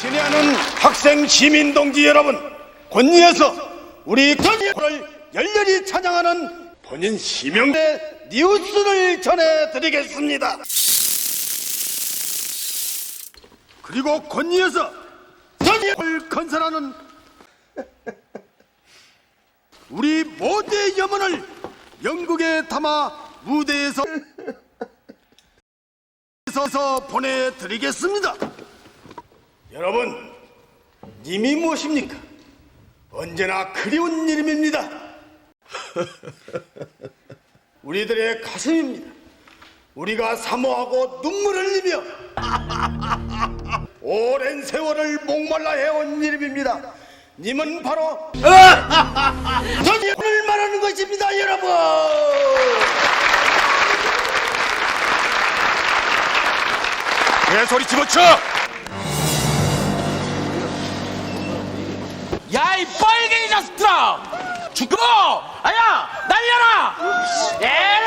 친애하는 학생 시민 동지 여러분, 권위에서 우리 권위를 열렬히 찬양하는 본인 시명대 뉴스를 전해드리겠습니다. 그리고 권위에서 전의를 건설하는 우리 모두의 염원을 영국에 담아 무대에서 서서 보내드리겠습니다. 여러분, 님이 무엇입니까? 언제나 그리운 이름입니다. 우리들의 가슴입니다. 우리가 사모하고 눈물을 흘리며 오랜 세월을 목말라 해온 이름입니다. 님은 바로 전임을 말하는 것입니다, 여러분. 내 소리 집어쳐! 이 빨갱이 자식들아! 죽어! 아야 날려라! 에라이